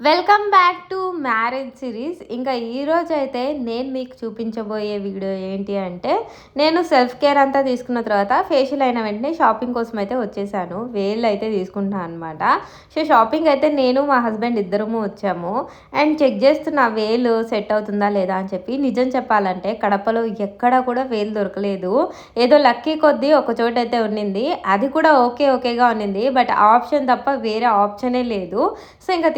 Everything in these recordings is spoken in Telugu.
Welcome back to marriage series. ఇంకా ఈరోజు అయితే నేను మీకు చూపించబోయే వీడియో ఏంటి అంటే నేను సెల్ఫ్ కేర్ అంతా తీసుకున్న తర్వాత ఫేషియల్ అయిన వెంటనే షాపింగ్ కోసం అయితే వచ్చేసాను. వేళ్ళు అయితే తీసుకుంటున్నాను అనమాట సో షాపింగ్ అయితే నేను మా హస్బెండ్ ఇద్దరము వచ్చాము. అండ్ చెక్ చేస్తున్న వేలు సెట్ అవుతుందా లేదా అని చెప్పి నిజం చెప్పాలంటే కడపలో ఎక్కడ కూడా వేలు దొరకలేదు. ఏదో లక్కీ కొద్దీ ఒక చోట అయితే ఉన్నింది. అది కూడా ఓకే ఓకేగా ఉన్నింది. బట్ ఆప్షన్ తప్ప వేరే ఆప్షనే లేదు. సో ఇంకా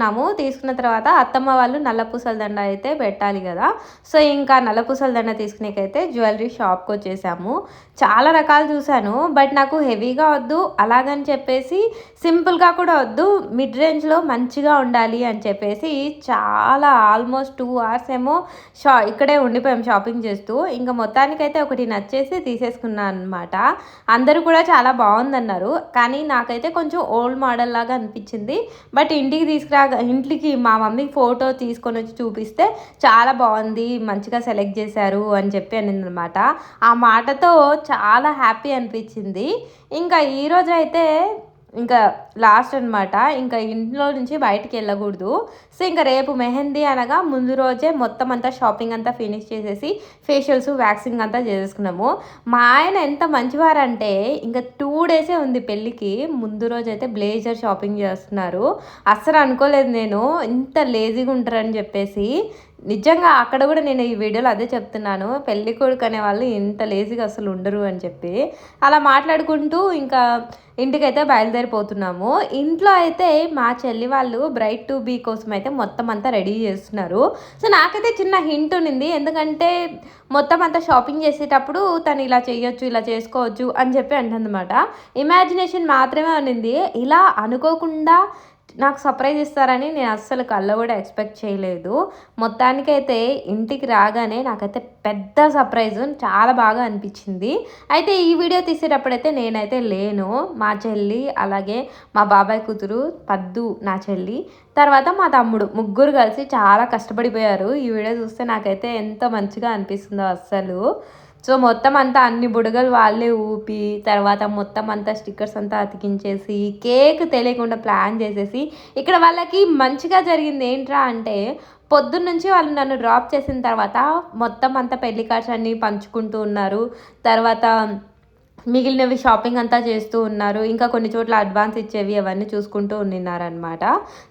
తీసుకున్నాము. తీసుకున్న తర్వాత అత్తమ్మ వాళ్ళు నల్లపూసల దండ అయితే పెట్టాలి కదా. సో ఇంకా నల్లపూసల దండ తీసుకునేకైతే జ్యువెలరీ షాప్కి వచ్చేసాము. చాలా రకాలు చూశాను. బట్ నాకు హెవీగా వద్దు అలాగని చెప్పేసి సింపుల్గా కూడా వద్దు మిడ్ రేంజ్లో మంచిగా ఉండాలి అని చెప్పేసి చాలా ఆల్మోస్ట్ టూ అవర్స్ ఏమో షా ఇక్కడే ఉండిపోయాం షాపింగ్ చేస్తూ. ఇంకా మొత్తానికైతే ఒకటి నచ్చేసి తీసేసుకున్నాను అనమాట అందరూ కూడా చాలా బాగుందన్నారు. కానీ నాకైతే కొంచెం ఓల్డ్ మోడల్ లాగా అనిపించింది. బట్ ఇంటికి తీసుకురా ఇంట్లోకి మా మమ్మీ ఫోటో తీసుకొని వచ్చి చూపిస్తే చాలా బాగుంది మంచిగా సెలెక్ట్ చేశారు అని చెప్పి అనింది అనమాట ఆ మాటతో చాలా హ్యాపీ అనిపించింది. ఇంకా ఈరోజు అయితే ఇంకా లాస్ట్ అనమాట ఇంకా ఇంట్లో నుంచి బయటికి వెళ్ళకూడదు. సో ఇంకా రేపు మెహందీ అనగా ముందు రోజే మొత్తం అంతా షాపింగ్ అంతా ఫినిష్ చేసేసి ఫేషియల్స్ వ్యాక్సింగ్ అంతా చేసేసుకున్నాము. మా ఆయన ఎంత మంచివారంటే ఇంకా టూ డేసే ఉంది పెళ్ళికి ముందు రోజు అయితే బ్లేజర్ షాపింగ్ చేస్తున్నారు. అస్సలు అనుకోలేదు నేను ఇంత లేజీగా ఉంటారని చెప్పేసి. నిజంగా అక్కడ కూడా నేను ఈ వీడియోలో అదే చెప్తున్నాను. పెళ్ళి కొడుకు అనే వాళ్ళు ఇంత లేజీగా అసలు ఉండరు అని చెప్పి. అలా మాట్లాడుకుంటూ ఇంకా ఇంటికైతే బయలుదేరిపోతున్నాము. ఇంట్లో అయితే మా చెల్లి వాళ్ళు బ్రైట్ టు బీ కోసం అయితే మొత్తం అంతా రెడీ చేస్తున్నారు. సో నాకైతే చిన్న హింట్ ఉన్నింది. ఎందుకంటే మొత్తం అంతా షాపింగ్ చేసేటప్పుడు తను ఇలా చేయొచ్చు ఇలా చేసుకోవచ్చు అని చెప్పి అంటుందన్నమాట. ఇమాజినేషన్ మాత్రమే ఉన్నింది. ఇలా అనుకోకుండా నాకు సర్ప్రైజ్ ఇస్తారని నేను అస్సలు కళ్ళ కూడా ఎక్స్పెక్ట్ చేయలేదు. మొత్తానికైతే ఇంటికి రాగానే నాకైతే పెద్ద సర్ప్రైజ్ చాలా బాగా అనిపించింది. అయితే ఈ వీడియో తీసేటప్పుడైతే నేనైతే లేను. మా చెల్లి అలాగే మా బాబాయ్ కూతురు పద్దు నా చెల్లి తర్వాత మా తమ్ముడు ముగ్గురు కలిసి చాలా కష్టపడిపోయారు. ఈ వీడియో చూస్తే నాకైతే ఎంత మంచిగా అనిపిస్తుందో అస్సలు. సో మొత్తం అంతా అన్ని బుడగలు వాళ్ళే ఊపి తర్వాత మొత్తం అంతా స్టిక్కర్స్ అంతా అతికించేసి కేక్ తెలియకుండా ప్లాన్ చేసేసి ఇక్కడ వాళ్ళకి మంచిగా జరిగింది ఏంట్రా అంటే పొద్దున్న నుంచి వాళ్ళు నన్ను డ్రాప్ చేసిన తర్వాత మొత్తం అంతా పెళ్ళి కార్డ్స్ అన్నీ పంచుకుంటూ ఉన్నారు. తర్వాత మిగిలినవి షాపింగ్ అంతా చేస్తూ ఉన్నారు. ఇంకా కొన్ని చోట్ల అడ్వాన్స్ ఇచ్చేవి అవన్నీ చూసుకుంటూ ఉన్నిన్నారనమాట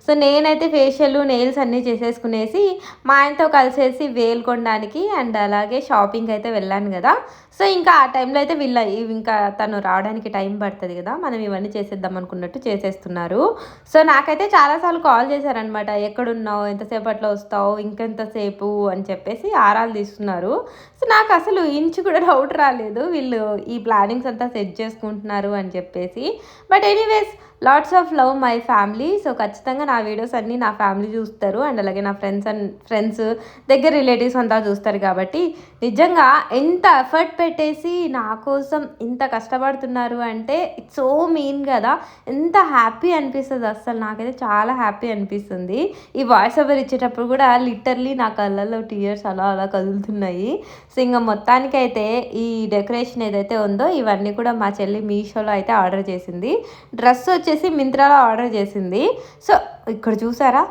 సో నేనైతే ఫేషియల్ నెయిల్స్ అన్నీ చేసేసుకునేసి మా ఆయనతో కలిసేసి వేలు కొనడానికి అండ్ అలాగే షాపింగ్ అయితే వెళ్ళాను కదా. సో ఇంకా ఆ టైంలో అయితే వీళ్ళ ఇంకా తను రావడానికి టైం పడుతుంది కదా. మనం ఇవన్నీ చేసేద్దాం అనుకున్నట్టు చేసేస్తున్నారు. సో నాకైతే చాలాసార్లు కాల్ చేశారనమాట ఎక్కడున్నావు? ఎంతసేపట్లో వస్తావు? ఇంకెంతసేపు? అని చెప్పేసి ఆరాలు తీస్తున్నారు. సో నాకు అసలు ఇంచు కూడా డౌట్ రాలేదు. వీళ్ళు ఈ ప్లానింగ్స్ అంతా సెట్ చేసుకుంటున్నారు అని చెప్పేసి. But anyways lots of love my family so ఖచ్చితంగా నా వీడియోస్ అన్నీ నా ఫ్యామిలీ చూస్తారు. అండ్ అలాగే నా ఫ్రెండ్స్ అండ్ ఫ్రెండ్స్ దగ్గర రిలేటివ్స్ అంతా చూస్తారు కాబట్టి నిజంగా ఎంత ఎఫర్ట్ పెట్టేసి నా కోసం ఇంత కష్టపడుతున్నారు అంటే ఇట్స్ సో మీన్ కదా. ఎంత హ్యాపీ అనిపిస్తుంది అస్సలు. నాకైతే చాలా హ్యాపీ అనిపిస్తుంది. ఈ వాయిస్ ఓవర్ ఇచ్చేటప్పుడు కూడా లిటర్లీ నా కళ్ళల్లో టీయర్స్ అలా అలా కదులుతున్నాయి. సో ఇంకా మొత్తానికైతే ఈ డెకరేషన్ ఏదైతే ఉందో ఇవన్నీ కూడా మా చెల్లి మీషోలో అయితే ఆర్డర్ చేసింది. డ్రెస్ వచ్చి వచ్చేసి మింత్రాలో ఆర్డర్ చేసింది. సో ఇక్కడ చూసారా?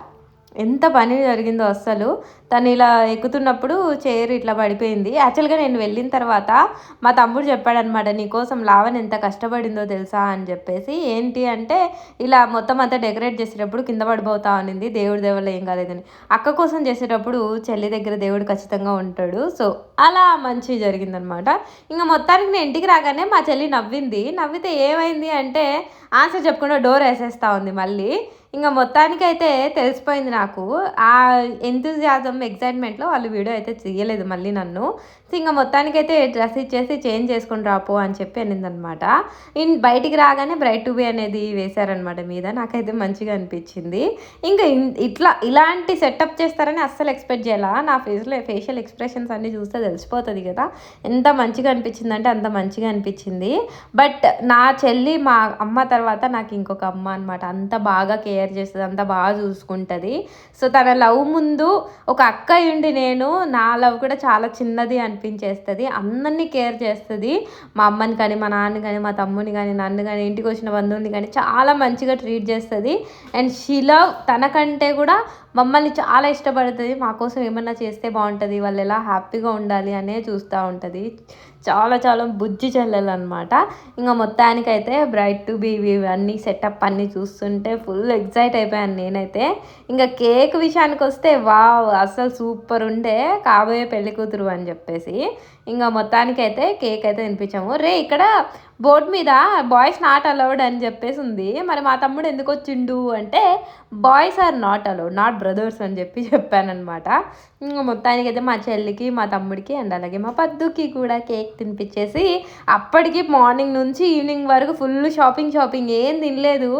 ఎంత పని జరిగిందో అస్సలు. తను ఇలా ఎక్కుతున్నప్పుడు చైర్ ఇట్లా పడిపోయింది. యాక్చువల్గా నేను వెళ్ళిన తర్వాత మా తమ్ముడు చెప్పాడనమాట నీకోసం లావన్ ఎంత కష్టపడిందో తెలుసా? అని చెప్పేసి. ఏంటి అంటే ఇలా మొత్తం అంతా డెకరేట్ చేసేటప్పుడు కింద పడిపోతా అనింది. దేవుడి దేవుళ్ళు ఏం కాలేదని. అక్క కోసం చేసేటప్పుడు చెల్లి దగ్గర దేవుడు ఖచ్చితంగా ఉంటాడు. సో అలా మంచి జరిగిందనమాట ఇంకా మొత్తానికి నేను ఇంటికి రాగానే మా చెల్లి నవ్వింది. నవ్వితే ఏమైంది అంటే ఆన్సర్ చెప్పకుండా డోర్ వేసేస్తా ఉంది మళ్ళీ. ఇంకా మొత్తానికైతే తెలిసిపోయింది నాకు. ఆ ఎంతూజియాజం ఎగ్జైట్మెంట్లో వాళ్ళు వీడియో అయితే తీయలేదు మళ్ళీ నన్ను. సో ఇంకా మొత్తానికైతే డ్రెస్ ఇచ్చేసి చేంజ్ చేసుకుని రాపో అని చెప్పి అనిందనమాట. ఇన్ బయటికి రాగానే బ్రైట్ టు బి అనేది వేశారనమాట మీద. నాకైతే మంచిగా అనిపించింది. ఇంకా ఇట్లా ఇలాంటి సెటప్ చేస్తారని అస్సలు ఎక్స్పెక్ట్ చేయాల? నా ఫేస్లో ఫేషియల్ ఎక్స్ప్రెషన్స్ అన్నీ చూస్తే తెలిసిపోతుంది కదా. ఎంత మంచిగా అనిపించింది అంటే అంత మంచిగా అనిపించింది. బట్ నా చెల్లి మా అమ్మ తర్వాత నాకు ఇంకొక అమ్మ అనమాట. అంత బాగా కేర్ కేర్ చేస్తుంది అంతా బాగా చూసుకుంటుంది. సో తన లవ్ ముందు ఒక అక్క ఉండి నేను నా లవ్ కూడా చాలా చిన్నది అనిపించేస్తుంది. అందరినీ కేర్ చేస్తుంది. మా అమ్మని కానీ మా నాన్న కానీ మా తమ్ముని కానీ నన్ను కానీ ఇంటికి వచ్చిన బంధువుని కానీ చాలా మంచిగా ట్రీట్ చేస్తుంది. అండ్ షీ లవ్ తనకంటే కూడా మమ్మల్ని చాలా ఇష్టపడుతుంది. మా కోసం ఏమన్నా చేస్తే బాగుంటుంది. వాళ్ళు ఎలా హ్యాపీగా ఉండాలి అనే చూస్తూ ఉంటుంది. చాలా చాలా బుజ్జి చెల్లెలు అనమాట ఇంకా మొత్తానికైతే బ్రైట్ టు బీ ఇవన్నీ సెటప్ అన్నీ చూస్తుంటే ఫుల్ ఎగ్జైట్ అయిపోయాను నేనైతే. ఇంకా కేక్ విషయానికి వస్తే వావ్ అసలు సూపర్ ఉండే. కాబోయే పెళ్ళి కూతురు అని చెప్పేసి. ఇంకా మొత్తానికి అయితే కేక్ అయితే తినిపించాము. రే ఇక్కడ బోర్డు మీద బాయ్స్ నాట్ అలౌడ్ అని చెప్పేసి ఉంది. మరి మా తమ్ముడు ఎందుకు వచ్చిండు అంటే boys are not allowed not brothers అని చెప్పి చెప్పానమాట ఇంకా మొత్తానికి అయితే మా చెల్లికి మా తమ్ముడికి అండ్ అలాగే మా పద్దుకి కూడా కేక్ తినిపించేసి అప్పటికి మార్నింగ్ నుంచి ఈవినింగ్ వరకు ఫుల్ షాపింగ్ షాపింగ్ ఏం తినలేదు.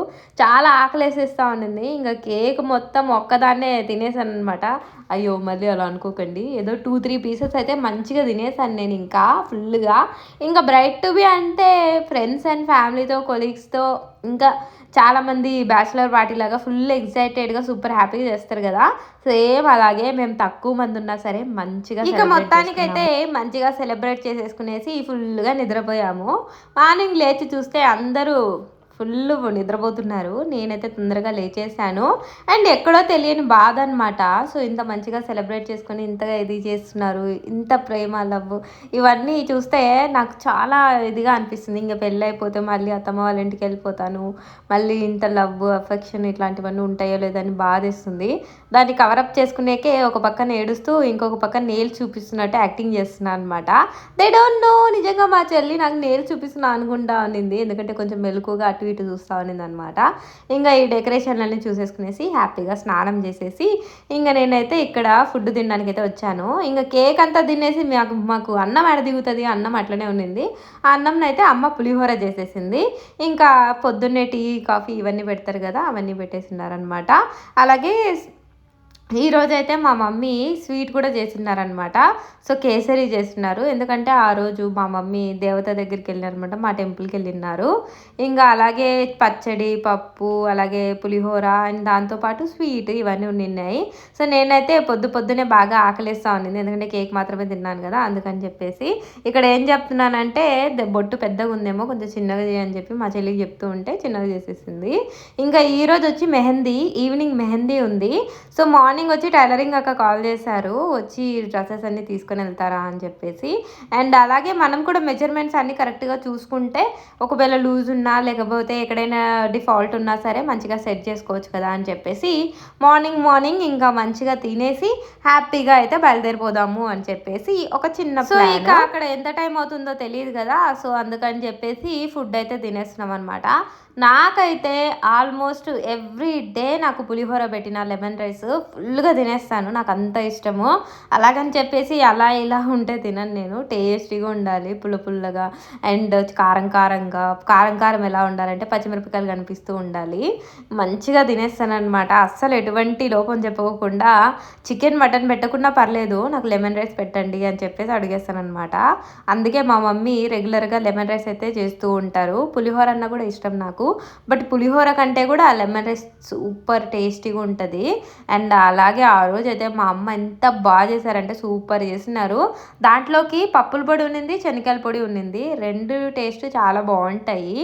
చాలా ఆకలేసేస్తా ఉండింది. ఇంకా కేక్ మొత్తం ఒక్కదాన్నే తినేసాను అనమాట అయ్యో మళ్ళీ అలా అనుకోకండి. ఏదో టూ త్రీ పీసెస్ అయితే మంచిగా తినేసాను నేను ఇంకా ఫుల్గా. ఇంకా బ్రైట్ టు బి అంటే ఫ్రెండ్స్ అండ్ ఫ్యామిలీతో కొలీగ్స్తో ఇంకా చాలామంది బ్యాచిలర్ పార్టీ లాగా ఫుల్ ఎక్సైటెడ్గా సూపర్ హ్యాపీగా చేస్తారు కదా. సేమ్ అలాగే మేము తక్కువ మంది ఉన్నా సరే మంచిగా ఇక మొత్తానికైతే మంచిగా సెలబ్రేట్ చేసేసుకునేసి ఫుల్గా నిద్రపోయాము. మార్నింగ్ లేచి చూస్తే అందరూ ఫుల్ నిద్రపోతున్నారు. నేనైతే తొందరగా లేచేసాను అండ్ ఎక్కడో తెలియని బాధ అనమాట సో ఇంత మంచిగా సెలబ్రేట్ చేసుకొని ఇంతగా ఇది చేస్తున్నారు ఇంత ప్రేమ లవ్ ఇవన్నీ చూస్తే నాకు చాలా ఇదిగా అనిపిస్తుంది. ఇంకా పెళ్ళి అయిపోతే మళ్ళీ అత్తమ్మ వాళ్ళ ఇంటికి వెళ్ళిపోతాను. మళ్ళీ ఇంత లవ్ అఫెక్షన్ ఇట్లాంటివన్నీ ఉంటాయో లేదని బాధేస్తుంది. దాన్ని కవరప్ చేసుకునేకే ఒక పక్కన ఏడుస్తూ ఇంకొక పక్కన నేల్ చూపిస్తున్నట్టు యాక్టింగ్ చేస్తున్నాను అనమాట దే డోంట్ నో నిజంగా మా చెల్లి నాకు నేల్ చూపిస్తున్నా అనుకుంటా అనింది. ఎందుకంటే కొంచెం మెలకుగా అటు ఇటు చూస్తూ ఉన్నింది అనమాట ఇంకా ఈ డెకరేషన్లన్నీ చూసేసుకునేసి హ్యాపీగా స్నానం చేసేసి ఇంకా నేనైతే ఇక్కడ ఫుడ్ తినడానికి అయితే వచ్చాను. ఇంకా కేక్ అంతా తినేసి మాకు మాకు అన్నం ఎడ దిగుతుంది అన్నం అట్లనే ఉన్నింది. ఆ అన్నం అయితే అమ్మ పులిహోర చేసేసింది. ఇంకా పొద్దున్నే టీ కాఫీ ఇవన్నీ పెడతారు కదా అవన్నీ పెట్టేసినారనమాట అలాగే ఈరోజు అయితే మా మమ్మీ స్వీట్ కూడా చేసినారనమాట సో కేసరి చేస్తున్నారు. ఎందుకంటే ఆ రోజు మా మమ్మీ దేవత దగ్గరికి వెళ్ళినారనమాట. మా టెంపుల్కి వెళ్ళినారు ఇంకా అలాగే పచ్చడి పప్పు అలాగే పులిహోర అండ్ దాంతోపాటు స్వీట్ ఇవన్నీ ఉన్నాయి సో నేనైతే పొద్దు పొద్దునే బాగా ఆకలిస్తూ ఉన్నింది. ఎందుకంటే కేక్ మాత్రమే తిన్నాను కదా అందుకని చెప్పేసి. ఇక్కడ ఏం చెప్తున్నానంటే బొట్టు పెద్దగా ఉందేమో కొంచెం చిన్నగా చేయని చెప్పి మా చెల్లికి చెప్తూ ఉంటే చిన్నగా చేసేసింది. ఇంకా ఈరోజు వచ్చి మెహందీ ఈవినింగ్ మెహందీ ఉంది. సో మార్నింగ్ మార్నింగ్ వచ్చి టైలరింగ్ అక్క కాల్ చేశారు వచ్చి డ్రెస్సెస్ అన్నీ తీసుకొని వెళ్తారా? అని చెప్పేసి. అండ్ అలాగే మనం కూడా మెజర్మెంట్స్ అన్నీ కరెక్ట్గా చూసుకుంటే ఒకవేళ లూజ్ ఉన్నా లేకపోతే ఎక్కడైనా డిఫాల్ట్ ఉన్నా సరే మంచిగా సెట్ చేసుకోవచ్చు కదా అని చెప్పేసి మార్నింగ్ మార్నింగ్ ఇంకా మంచిగా తినేసి హ్యాపీగా అయితే బయలుదేరిపోదాము అని చెప్పేసి ఒక చిన్న సో ఇక అక్కడ ఎంత టైం అవుతుందో తెలియదు కదా సో అందుకని చెప్పేసి ఫుడ్ అయితే తినేస్తున్నాం అనమాట నాకైతే ఆల్మోస్ట్ ఎవ్రీ డే నాకు పులిహోర పెట్టిన లెమన్ రైస్ ఫుల్గా తినేస్తాను నాకు అంత ఇష్టము. అలాగని చెప్పేసి అలా ఇలా ఉంటే తినను నేను. టేస్టీగా ఉండాలి పుల్ల పుల్లగా. అండ్ కారం కారంగా కారం కారం ఎలా ఉండాలంటే పచ్చిమిరపకాయలు కనిపిస్తూ ఉండాలి. మంచిగా తినేస్తాను అనమాట అస్సలు ఎటువంటి లోపం చెప్పుకోకుండా చికెన్ మటన్ పెట్టకుండా పర్లేదు నాకు లెమన్ రైస్ పెట్టండి అని చెప్పేసి అడిగేస్తాను అనమాట అందుకే మా మమ్మీ రెగ్యులర్గా లెమన్ రైస్ అయితే చేస్తూ ఉంటారు. పులిహోర అన్న కూడా ఇష్టం నాకు. బట్ పులిహోర కంటే కూడా లెమన్ రైస్ సూపర్ టేస్టీగా ఉంటుంది. అండ్ అలాగే ఆ రోజు అయితే మా అమ్మ ఎంత బాగా చేశారంటే సూపర్ చేసినారు. దాంట్లోకి పప్పుల పొడి ఉన్నింది శనగల పొడి ఉన్నింది. రెండు టేస్ట్ చాలా బాగుంటాయి.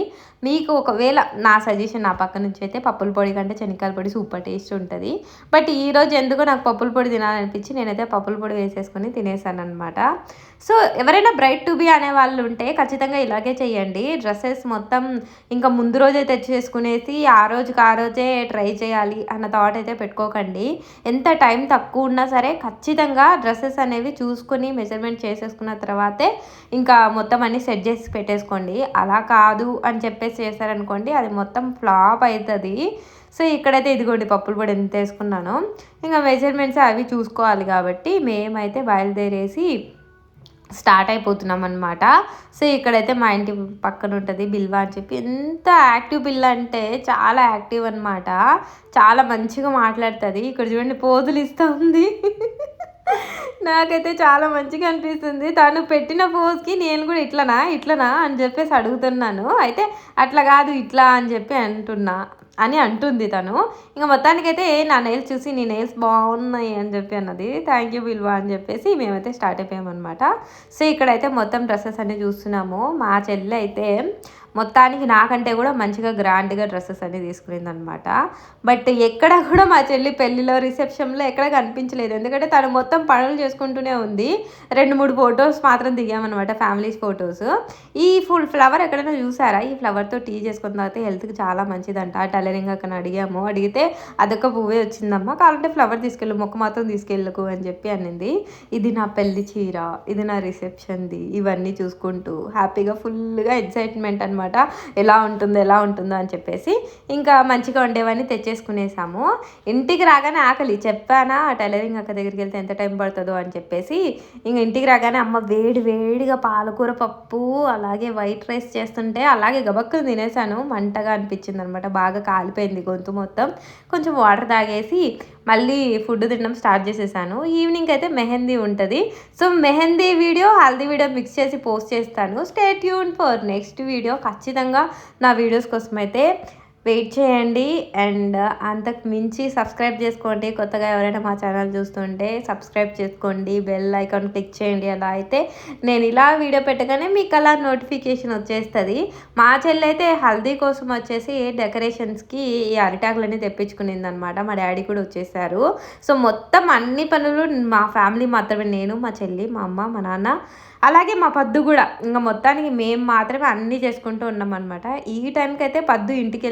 మీకు ఒకవేళ నా సజెషన్ నా పక్క నుంచి అయితే పప్పుల పొడి కంటే శనగల పొడి సూపర్ టేస్ట్ ఉంటుంది. బట్ ఈరోజు ఎందుకో నాకు పప్పుల పొడి తినాలనిపించి నేనైతే పప్పుల పొడి వేసేసుకొని తినేసాను అనమాట సో ఎవరైనా బ్రైట్ టు బీ అనే వాళ్ళు ఉంటే ఖచ్చితంగా ఇలాగే చేయండి. డ్రెస్సెస్ మొత్తం ఇంకా ముందు రోజే తెచ్చేసుకునేసి ఆ రోజుకి ఆ రోజే ట్రై చేయాలి అన్న థాట్ అయితే పెట్టుకోకండి. ఎంత టైం తక్కువ ఉన్నా సరే ఖచ్చితంగా డ్రెస్సెస్ అనేవి చూసుకొని మెజర్మెంట్ చేసేసుకున్న తర్వాతే ఇంకా మొత్తం అన్ని సెట్ చేసి పెట్టేసుకోండి. అలా కాదు అని చెప్పేసి చేశారనుకోండి అది మొత్తం ఫ్లాప్ అవుతుంది సో ఇక్కడైతే ఇదిగోండి పప్పులు కూడా ఎంత వేసుకున్నాను. ఇంకా మెజర్మెంట్స్ అవి చూసుకోవాలి కాబట్టి మేమైతే బయలుదేరేసి స్టార్ట్ అయిపోతున్నాం అనమాట సో ఇక్కడైతే మా ఇంటి పక్కన ఉంటుంది బిల్వా అని చెప్పి. ఎంత యాక్టివ్ బిల్ అంటే చాలా యాక్టివ్ అనమాట చాలా మంచిగా మాట్లాడుతుంది. ఇక్కడ చూడండి పోదులు ఇస్తూ ఉంది. నాకైతే చాలా మంచిగా అనిపిస్తుంది. తను పెట్టిన పోజ్కి నేను కూడా ఇట్లనా ఇట్లనా అని చెప్పేసి అడుగుతున్నాను. అయితే అట్లా కాదు ఇట్లా అని చెప్పి అంటున్నా అని అంటుంది తను. ఇంకా మొత్తానికైతే నా నెయిల్స్ చూసి నీ నెయిల్స్ బాగున్నాయి అని చెప్పి అన్నది. థ్యాంక్ యూ విల్వా అని చెప్పేసి మేమైతే స్టార్ట్ అయిపోయామన్నమాట. సో ఇక్కడైతే మొత్తం డ్రెస్సెస్ అన్ని చూస్తున్నాము. మా చెల్లి అయితే మొత్తానికి నాకంటే కూడా మంచిగా గ్రాండ్గా డ్రెస్సెస్ అన్ని తీసుకునింది అనమాట బట్ ఎక్కడ కూడా మా చెల్లి పెళ్ళిలో రిసెప్షన్లో ఎక్కడ కనిపించలేదు. ఎందుకంటే తను మొత్తం పనులు చేసుకుంటూనే ఉంది. రెండు మూడు ఫొటోస్ మాత్రం దిగామన్నమాట ఫ్యామిలీస్ ఫొటోస్. ఈ ఫుల్ ఫ్లవర్ ఎక్కడైనా చూసారా? ఈ ఫ్లవర్తో టీ చేసుకున్న తర్వాత హెల్త్కి చాలా మంచిదంట. టైలరింగ్ అక్కడ అడిగాము. అడిగితే అదొక పువ్వే వచ్చిందమ్మా. కావాలంటే ఫ్లవర్ తీసుకెళ్ళు మొక్క మాత్రం తీసుకెళ్ళకు అని చెప్పి అనింది. ఇది నా పెళ్ళి చీర ఇది నా రిసెప్షన్ది. ఇవన్నీ చూసుకుంటూ హ్యాపీగా ఫుల్గా ఎగ్జైట్మెంట్ అనమాట. ఎలా ఉంటుందో ఎలా ఉంటుందో అని చెప్పేసి ఇంకా మంచిగా ఉండేవన్నీ తెచ్చేసుకునేసాము. ఇంటికి రాగానే ఆకలి. చెప్పానా టైలరింగ్ అక్క దగ్గరికి వెళ్తే ఎంత టైం పడుతుందో అని చెప్పేసి ఇంక ఇంటికి రాగానే అమ్మ వేడి వేడిగా పాలకూర పప్పు అలాగే వైట్ రైస్ చేస్తుంటే అలాగే గబక్కులు తినేసాను. మంటగా అనిపించింది అనమాట బాగా కాలిపోయింది గొంతు మొత్తం. కొంచెం వాటర్ తాగేసి మళ్ళీ ఫుడ్ తినడం స్టార్ట్ చేసేసాను. ఈవినింగ్ అయితే మెహందీ ఉంటుంది. So mehndi video haldi video mix చేసి పోస్ట్ చేస్తాను. Stay tune for next video ఖచ్చితంగా నా వీడియోస్ కోసం అయితే వెయిట్ చేయండి. అండ్ అంతకు మించి సబ్స్క్రైబ్ చేసుకోండి. కొత్తగా ఎవరైనా మా ఛానల్ చూస్తుంటే సబ్స్క్రైబ్ చేసుకోండి. బెల్ ఐకాన్ క్లిక్ చేయండి. అలా అయితే నేను ఇలా వీడియో పెట్టగానే మీకు అలా నోటిఫికేషన్ వచ్చేస్తుంది. మా చెల్లి అయితే హల్దీ కోసం వచ్చేసి డెకరేషన్స్కి ఈ అరిటాకులన్నీ తెప్పించుకునింది అనమాట మా డాడీ కూడా వచ్చేసారు. సో మొత్తం అన్ని పనులు మా ఫ్యామిలీ మాత్రమే. నేను మా చెల్లి మా అమ్మ మా నాన్న అలాగే మా పద్దు కూడా. ఇంకా మొత్తానికి మేము మాత్రమే అన్నీ చేసుకుంటూ ఉన్నాం అనమాట ఈ టైంకి అయితే పద్దు ఇంటికి